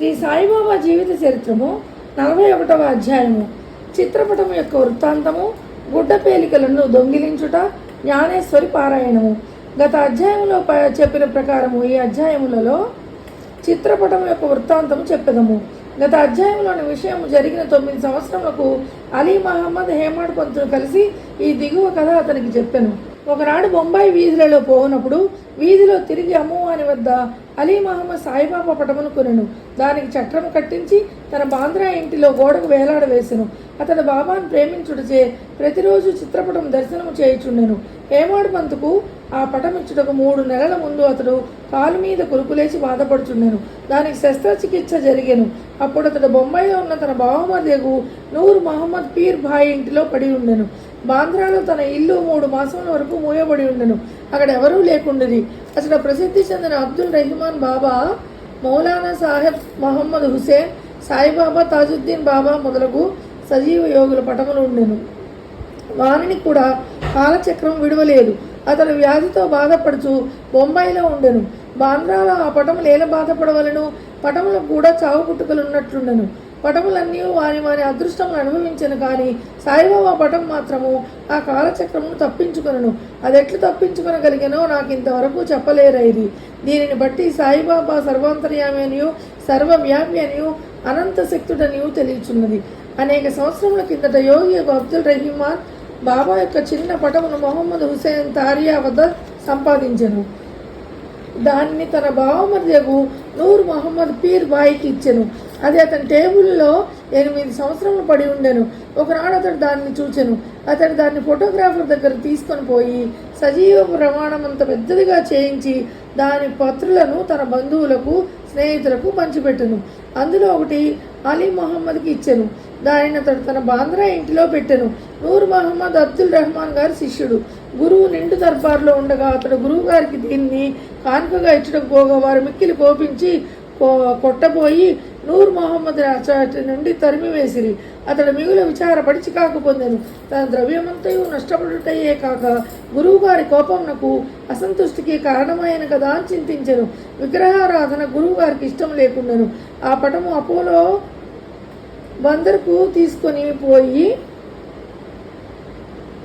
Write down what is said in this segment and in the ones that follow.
శ్రీ సాయిబాబా జీవిత చరిత్రము నలభై ఒకటవ అధ్యాయము. చిత్రపటం యొక్క వృత్తాంతము గుడ్డ పేలికలను దొంగిలించుట జ్ఞానేశ్వరి పారాయణము. గత అధ్యాయంలో ప- చెప్పిన ప్రకారము ఈ అధ్యాయములలో చిత్రపటం యొక్క వృత్తాంతము చెప్పెదము. గత అధ్యాయంలోని విషయం జరిగిన తొమ్మిది సంవత్సరములకు అలీ మహమ్మద్ హేమాడ్ పంతులు కలిసి ఈ దిగువ కథ అతనికి చెప్పాను. ఒకనాడు బొంబాయి వీధులలో పోనప్పుడు వీధిలో తిరిగి అమ్మవారి వద్ద అలీ మహమ్మద్ సాయిబాబా పటమును కొనెను. దానికి చట్రము కట్టించి తన బాంద్రా ఇంటిలో గోడకు వేలాడవేసెను. అతడు బాబాను ప్రేమించుటచే ప్రతిరోజు చిత్రపటం దర్శనము చేయుచుండెను. హేమాడు పంతుకు ఆ పటమిచ్చుటకు మూడు నెలల ముందు అతడు కాలు మీద కురుకులేసి బాధపడుచుండెను. దానికి శస్త్రచికిత్స జరిగాను. అప్పుడు అతడు బొంబాయిలో ఉన్న తన బావమర్దెగు నూర్ మహమ్మద్ పీర్ భాయ్ ఇంటిలో పడి ఉండెను. బాంద్రాలో తన ఇల్లు మూడు మాసముల వరకు మూయబడి ఉండెను. అక్కడ ఎవరూ లేకుండది అసలు ప్రసిద్ధి చెందిన అబ్దుల్ రెహమాన్ బాబా మౌలానా సాహెబ్ మహమ్మద్ హుసేన్ సాయిబాబా తాజుద్దీన్ బాబా మొదలగు సజీవ యోగుల పటములు ఉండెను. వారిని కూడా కాలచక్రం విడవలేదు. అతను వ్యాధితో బాధపడుచు బొంబాయిలో ఉండెను. బాంద్రాలో ఆ పటములు ఏల బాధపడవలను? పటములకు కూడా చావు పుట్టుకలు ఉన్నట్లుండెను పటములన్నీ వారి వారి అదృష్టములు అనుభవించను కానీ సాయిబాబా పటం మాత్రము ఆ కాలచక్రమును తప్పించుకొనను. అది ఎట్లు తప్పించుకొనగలిగానో నాకు ఇంతవరకు చెప్పలేరైది. దీనిని బట్టి సాయిబాబా సర్వాంతర్యామి అనియు సర్వవ్యాపి అనియు అనంత శక్తుడనియు తెలియచున్నది. అనేక సంవత్సరముల కిందట యోగి యొక్క అబ్దుల్ రహీమాన్ బాబా యొక్క చిన్న పటమును మొహమ్మద్ హుసేన్ తారియా వద్ద సంపాదించెను. దాన్ని తన బావమర్దకు నూర్ మహమ్మద్ పీర్ బాయికి ఇచ్చెను. అది అతని టేబుల్లో ఎనిమిది సంవత్సరములు పడి ఉండెను. ఒకనాడు అతడు దాన్ని చూచెను. అతడు దాన్ని ఫోటోగ్రాఫర్ దగ్గర తీసుకొని పోయి సజీవ ప్రమాణం అంత పెద్దదిగా చేయించి దాని పత్రులను తన బంధువులకు స్నేహితులకు పంచిపెట్టెను. అందులో ఒకటి అలీ మహమ్మద్కి ఇచ్చెను. దానిని అతడు తన బాంద్రా ఇంటిలో పెట్టెను. నూర్ మహమ్మద్ అబ్దుల్ రెహమాన్ గారి శిష్యుడు. గురువు నిండు దర్బార్లో ఉండగా అతడు గురువు గారికి దీన్ని కానుకగా ఇచ్చడం పోగా వారు మిక్కిలి కోపించి కొట్టబోయి నూర్ మహమ్మద్ అతడి నుండి తరిమి వేసిరి. అతడు మిగులు విచారపడి చికాకు పొందెను. తన ద్రవ్యమంతయు నష్టపడుటయే కాక గురువుగారి కోపంనకు అసంతుష్టికి కారణమైన కదా అని చింతించెను. విగ్రహారాధన గురువుగారికి ఇష్టం లేకుండాను. ఆ పటము అపోలో బందరుకు తీసుకొని పోయి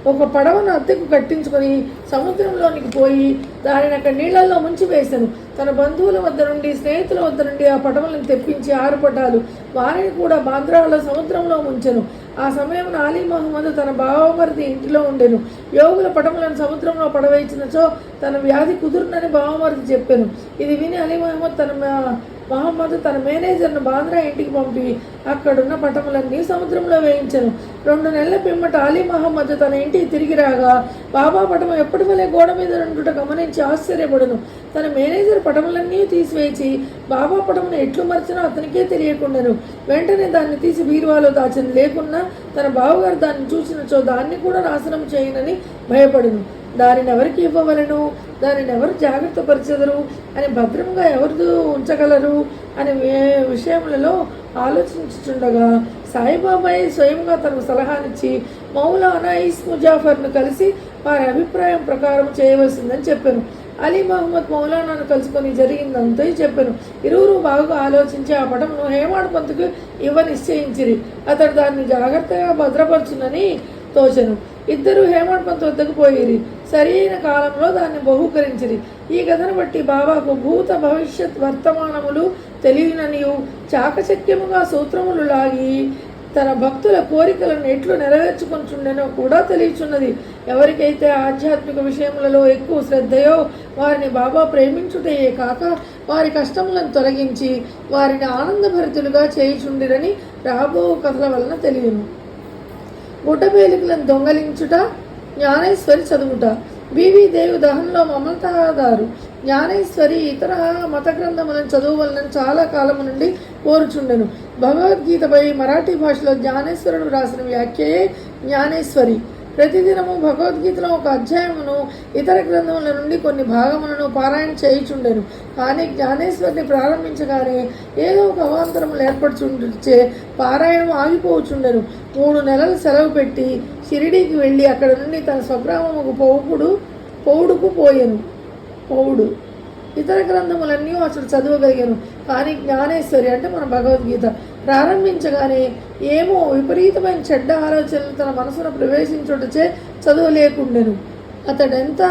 ఒక పడవను అద్దెకు కట్టించుకొని సముద్రంలోనికి పోయి దానిని అక్కడ నీళ్ళల్లో ముంచి వేశాను. తన బంధువుల వద్ద నుండి స్నేహితుల వద్ద నుండి ఆ పడవలను తెప్పించి ఆరు పటాలు. వారిని కూడా బాంద్రాలో సముద్రంలో ముంచెను. ఆ సమయంలో అలీ మహమ్మద్ తన బావమరిది ఇంటిలో ఉండెను. యోగుల పటములను సముద్రంలో పడవేయించినచో తన వ్యాధి కుదురునని బావమరిది చెప్పాను. ఇది విని అలీ మహమ్మద్ తన మా- మహమ్మద్ తన మేనేజర్ను బాంద్రా ఇంటికి పంపి అక్కడున్న పటములన్నీ సముద్రంలో వేయించను. రెండు నెలల పిమ్మట అలీ మహమ్మద్ తన ఇంటికి తిరిగి రాగా బాబా పటము ఎప్పటి వలె గోడ మీద రెండుట గమనించి ఆశ్చర్యపడును. తన మేనేజర్ పటములన్నీ తీసివేసి బాబా పటమును ఎట్లు మర్చినో అతనికే తెలియకుండాను. వెంటనే దాన్ని తీసి బీరువాలో దాచను. లేకున్నా తన బావగారు దాన్ని చూసినచో దాన్ని కూడా నాశనం చేయనని భయపడును. దానిని ఎవరికి ఇవ్వవలను? దానిని ఎవరు జాగ్రత్త పరిచెదరు? అని భద్రంగా ఎవరు ఉంచగలరు? అనే విషయములలో ఆలోచించుచుండగా సాయిబాబాయ్ స్వయంగా తనకు సలహానిచ్చి మౌలానా ఇస్ ముజాఫర్ను కలిసి వారి అభిప్రాయం ప్రకారం చేయవలసిందని చెప్పాను. అలీ మహమ్మద్ మౌలానాను కలుసుకొని జరిగిందంతా చెప్పాను. ఇరువురు బాగా ఆలోచించి ఆ పటమును హేమాడ్ పంతుకు ఇవ్వ నిశ్చయించిరి. అతడు దాన్ని జాగ్రత్తగా భద్రపరచునని తోచను. ఇద్దరు హేమాడ్ పంత్ వద్దకు పోయిరి. సరైన కాలంలో దాన్ని బహూకరించిరి. ఈ కథను బట్టి బాబాకు భూత భవిష్యత్ వర్తమానములు తెలియననియు చాకచక్యముగా సూత్రములు లాగి తన భక్తుల కోరికలను ఎట్లు నెరవేర్చుకుంటుండెనో కూడా తెలియచున్నది. ఎవరికైతే ఆధ్యాత్మిక విషయములలో ఎక్కువ శ్రద్ధయో వారిని బాబా ప్రేమించుటయే కాక వారి కష్టములను తొలగించి వారిని ఆనందభరితులుగా చేయుచుండిరని రాబో కథల వలన తెలియను. గుడ్డబేలికలను దొంగలించుట జ్ఞానేశ్వరి చదువుట. బివి దేవి దహంలో మమతాదారు. జ్ఞానేశ్వరి ఇతర మత గ్రంథములను చదువువలన చాలా కాలము నుండి కోరుచుండెను. భగవద్గీతపై మరాఠీ భాషలో జ్ఞానేశ్వరుడు రాసిన వ్యాఖ్యయే జ్ఞానేశ్వరి. ప్రతిదినము భగవద్గీతలో ఒక అధ్యాయమును ఇతర గ్రంథముల నుండి కొన్ని భాగములను పారాయణ చేయుచుండెను. కానీ జ్ఞానేశ్వరిని ప్రారంభించగానే ఏదో ఒక అవాంతరములు ఏర్పడుచుండే పారాయణం ఆగిపోవచ్చుండెను మూడు నెలలు సెలవు పెట్టి షిరిడీకి వెళ్ళి అక్కడ నుండి తన స్వగ్రామముకు పౌపుడు పౌడుకు పోయాను. పౌడు ఇతర గ్రంథములన్నీ అసలు చదవగలిగాను. కానీ జ్ఞానేశ్వరి అంటే మన భగవద్గీత. ప్రారంభించగానే ఏమో విపరీతమైన చెడ్డ ఆలోచనలు తన మనసును ప్రవేశించుటచే చదవలేకుండెను. అతడెంత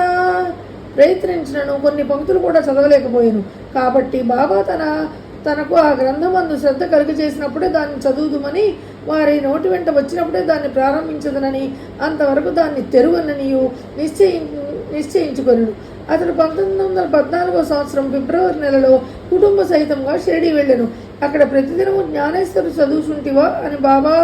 ప్రయత్నించినను కొన్ని పంక్తులు కూడా చదవలేకపోయాను. కాబట్టి బాబా తన తనకు ఆ గ్రంథమందు శ్రద్ధ కలుగ చేసినప్పుడే దాన్ని చదువుదుమని వారి నోటి వెంట వచ్చినప్పుడే దాన్ని ప్రారంభించదనని అంతవరకు దాన్ని తెరువననియు నిశ్చయి నిశ్చయించుకొనుడు అతడు పంతొమ్మిది వందల పద్నాలుగో సంవత్సరం ఫిబ్రవరి నెలలో కుటుంబ సహితంగా షిరిడి వెళ్ళెను. అక్కడ ప్రతిదినము జ్ఞానేశ్వరు చదువుచుంటివా అని బాబా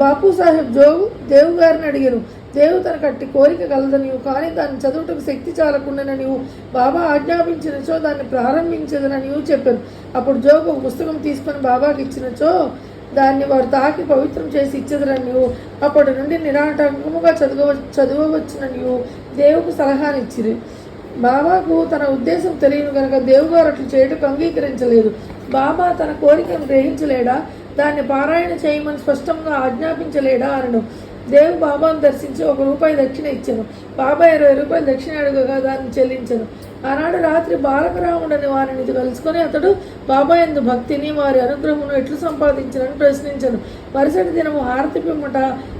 బాపు సాహెబ్ జోగు దేవు గారిని అడిగారు. దేవు తన కట్టి కోరిక కలదనివు కానీ దాన్ని చదువుటకు శక్తి చాలకుండాననివు బాబా ఆజ్ఞాపించినచో దాన్ని ప్రారంభించదననివు చెప్పాను అప్పుడు జోగు ఒక పుస్తకం తీసుకొని బాబాకి ఇచ్చినచో దాన్ని వారు తాకి పవిత్రం చేసి ఇచ్చదరనివు అప్పటి నుండి నిరాటంకముగా చదువ చదవవచ్చుననివు దేవుకు సలహానిచ్చిరు. బాబాకు తన ఉద్దేశం తెలియను కనుక దేవుగారు అట్లు చేయటం అంగీకరించలేదు. బాబా తన కోరికను గ్రహించలేడా? దాన్ని పారాయణ చేయమని స్పష్టంగా ఆజ్ఞాపించలేడా అనను. దేవు బాబాను దర్శించి ఒక రూపాయి దక్షిణ ఇచ్చాను. బాబా ఇరవై రూపాయలు దక్షిణ అడుగగా దాన్ని చెల్లించను. ఆనాడు రాత్రి బాలకరాముడని వారిని కలుసుకొని అతడు బాబా ఎందు భక్తిని వారి అనుగ్రహమును ఎట్లు సంపాదించనని ప్రశ్నించను. మరుసటి దినము హారతి పిమ్మట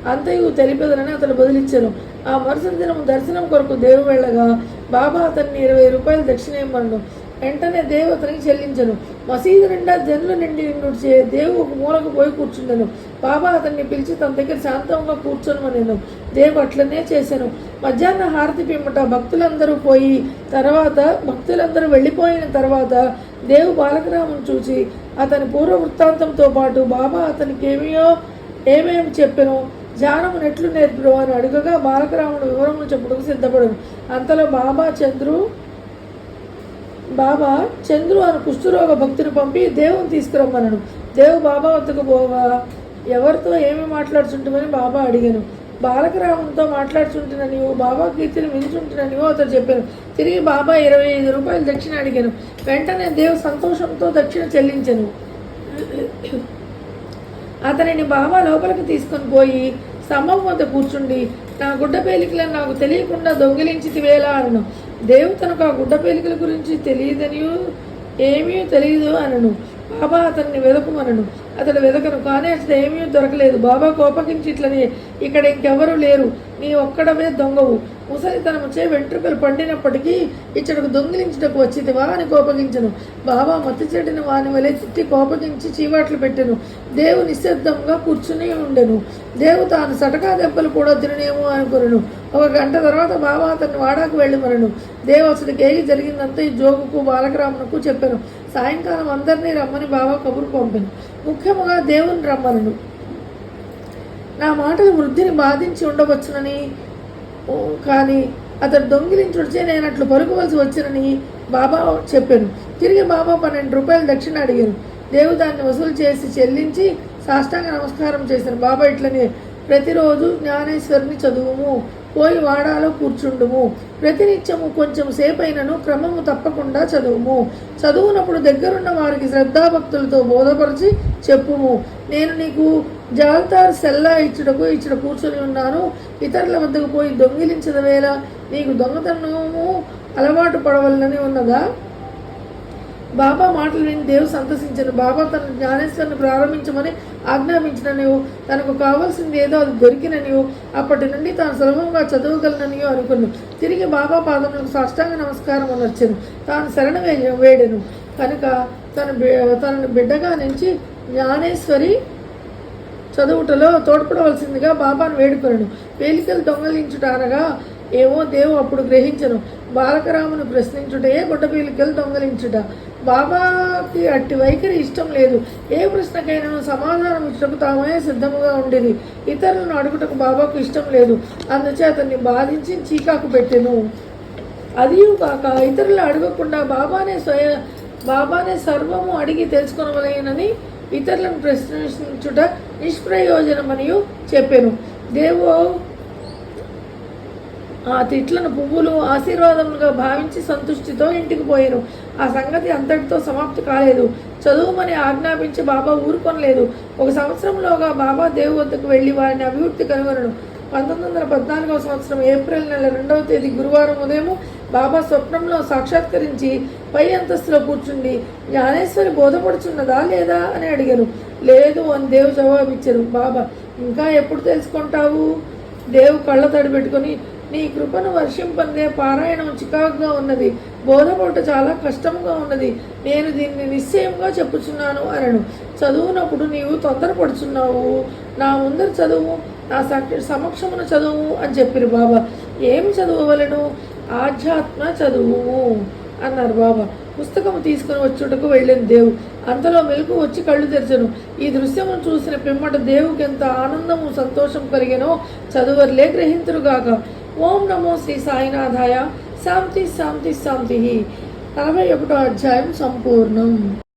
అంతయు తెలిపెదనని అతడు బదిలిచ్చాను. ఆ మరుసటి దినము దర్శనం కొరకు దేవు వెళ్ళగా బాబా అతన్ని ఇరవై రూపాయలు దక్షిణ ఇమ్మను వెంటనే దేవు అతనికి చెల్లించను. మసీదు నిండా జనులు నిండి నిండుచే దేవు ఒక మూలకు పోయి కూర్చుండెను. బాబా అతన్ని పిలిచి తన దగ్గర శాంతంగా కూర్చొనమనేను దేవు అట్లనే చేశాను. మధ్యాహ్న హారతి పిమ్మట భక్తులందరూ పోయి తర్వాత భక్తులందరూ వెళ్ళిపోయిన తర్వాత దేవు బాలకరామును చూసి అతని పూర్వ వృత్తాంతంతో పాటు బాబా అతనికి ఏమియో ఏమేమి చెప్పాను? ధ్యానము నెట్లు నేర్పుడు అని అడుగగా బాలకరాముడు వివరము చెప్పుటకు సిద్ధపడను. అంతలో బాబా చంద్రు బాబా చంద్రు అని కుష్ఠరోగ భక్తుని పంపి దేవుని తీసుకురమ్మనను. దేవు బాబా వద్దకు పోవా? ఎవరితో ఏమి మాట్లాడుచుంటామని బాబా అడిగాను. బాలకరామంతో మాట్లాడుచుంటున్నానివో బాబా కీర్తిని వినుచుంటున్నానివో అతను చెప్పాను. తిరిగి బాబా ఇరవై ఐదు రూపాయలు దక్షిణ అడిగాను. వెంటనే దేవు సంతోషంతో దక్షిణ చెల్లించను. అతనిని బాబా లోపలికి తీసుకొని పోయి స్తంభం వద్ద కూర్చుండి నా గుడ్డ పేలికలను నాకు తెలియకుండా దొంగిలించి వేళ అనను. దేవతనకు ఆ గుడ్డ పేలికల గురించి తెలియదనియు ఏమీ తెలియదు అనను. బాబా అతన్ని వెదకమనను అతడు వెదకను కానీ అసలు ఏమీ దొరకలేదు. బాబా కోపగించి ఇట్లనే ఇక్కడ ఇంకెవరూ లేరు. నీ ఒక్కడమే దొంగవు. ముసలితనము చే వెంట్రుకలు పండినప్పటికీ ఇచ్చటకు దొంగిలించుటకు వచ్చితివా అని కోపగించను. బాబా మత్తి చెడిన వాని వలె తిట్టి కోపగించి చీవాట్లు పెట్టెను. దేవు నిశ్శబ్దంగా కూర్చుని ఉండెను. దేవు తాను సటకా దెబ్బలు కూడా తిననేమో అనుకున్నాను ఒక గంట తర్వాత బాబా అతన్ని వాడాకు వెళ్ళి మరను దేవు అసలుకి ఏగి జరిగిందంతా ఈ జోగుకు బాలకరామునకు చెప్పాను. సాయంకాలం అందరినీ రమ్మని బాబా కబురు పంపాను. ముఖ్యముగా దేవుని రమ్మనను. నా మాటలు వృద్ధిని బాధించి ఉండవచ్చునని కానీ అతడు దొంగిలించుడిచే నేను అట్లు పలుకోవలసి వచ్చినని బాబా చెప్పాను. తిరిగి బాబా పన్నెండు రూపాయలు దక్షిణ అడిగాను. దేవు దాన్ని వసూలు చేసి చెల్లించి సాష్టాంగ నమస్కారం చేశాను. బాబా ఇట్లనే ప్రతిరోజు జ్ఞానేశ్వరిని చదువుము పోయి వాడాలో కూర్చుండుము. ప్రతినిత్యము కొంచెం సేపైనను క్రమము తప్పకుండా చదువుము. చదువునప్పుడు దగ్గరున్న వారికి శ్రద్ధాభక్తులతో బోధపరిచి చెప్పుము. నేను నీకు జాల్తార్ సెల్లా ఇచ్చుటకు ఇచ్చట కూర్చొని ఉన్నాను ఇతరుల వద్దకు పోయి దొంగిలించద వేళ నీకు దొంగతనము అలవాటు పడవలనని ఉన్నదా? బాబా మాటలు విని దేవు సంతసించను బాబా తన జ్ఞానేశ్వరుని ప్రారంభించమని ఆజ్ఞాపించిననియో. తనకు కావాల్సింది ఏదో అది దొరికిననియో. అప్పటి నుండి తాను సులభంగా చదవగలననియో అనుకున్నాను తిరిగి బాబా పాదములకు సాష్టాంగ నమస్కారం అనొచ్చాను తాను శరణ వేయ వేడెను. కనుక తన తనను బిడ్డగా నుంచి జ్ఞానేశ్వరి చదువుటలో తోడ్పడవలసిందిగా బాబాను వేడుకొనను. పేలికలు దొంగలించుట అనగా ఏమో దేవు అప్పుడు గ్రహించను. బాలకరామును ప్రశ్నించుటే గుడ్డ పేలికలు దొంగలించుట. బాబాకి అట్టి వైఖరి ఇష్టం లేదు. ఏ ప్రశ్నకైనా సమాధానం ఇచ్చటకు తామే సిద్ధముగా ఉండేది ఇతరులను అడుగుటకు బాబాకు ఇష్టం లేదు. అందుచే అతన్ని బాధించి చీకాకు పెట్టెను. అదియు కాక ఇతరులు అడగకుండా బాబానే స్వయ బాబానే సర్వము అడిగి తెలుసుకొనవలేనని ఇతరులను ప్రశ్నించుట నిష్ప్రయోజనమనియు చెప్పాను. దేవు ఆ తిట్లను పువ్వులు ఆశీర్వాదములుగా భావించి సంతుష్టితో ఇంటికి పోయాను. ఆ సంగతి అంతటితో సమాప్తి కాలేదు. చదువుమని ఆజ్ఞాపించి బాబా ఊరుకొనలేదు. ఒక సంవత్సరంలోగా బాబా దేవు వద్దకు వెళ్ళి వారిని అభివృద్ధి కనుగొనను. పంతొమ్మిది వందల పద్నాలుగవ సంవత్సరం ఏప్రిల్ నెల రెండవ తేదీ గురువారం ఉదయం బాబా స్వప్నంలో సాక్షాత్కరించి పై అంతస్తులో కూర్చుండి జ్ఞానేశ్వరి బోధపడుచున్నదా లేదా అని అడిగారు లేదు అని దేవు జవాబిచ్చారు బాబా ఇంకా ఎప్పుడు తెలుసుకుంటావు? దేవు కళ్ళ తడి పెట్టుకొని నీ కృపను వర్షింపందే పారాయణం చికాకుగా ఉన్నది బోధపడుట చాలా కష్టంగా ఉన్నది నేను దీన్ని నిశ్చయంగా చెప్పుచున్నాను అనను. చదువునప్పుడు నీవు తొందరపడుచున్నావు. నా ముందర చదువు నా సమక్షమును చదువు అని చెప్పిరు బాబా. ఏమి చదవవలను? ఆధ్యాత్మ చదువు అన్నారు బాబా. పుస్తకం తీసుకుని వచ్చుటకు వెళ్ళిన దేవు అంతలో మెలకు వచ్చి కళ్ళు తెరచను. ఈ దృశ్యమును చూసిన పిమ్మట దేవుకి ఎంత ఆనందము సంతోషం కలిగినో చదువర్లే గ్రహింతురుగాక ఓం నమో శ్రీ సాయినాథాయ. శాంతి శాంతి శాంతి నలభై ఒకటో అధ్యాయం సంపూర్ణం.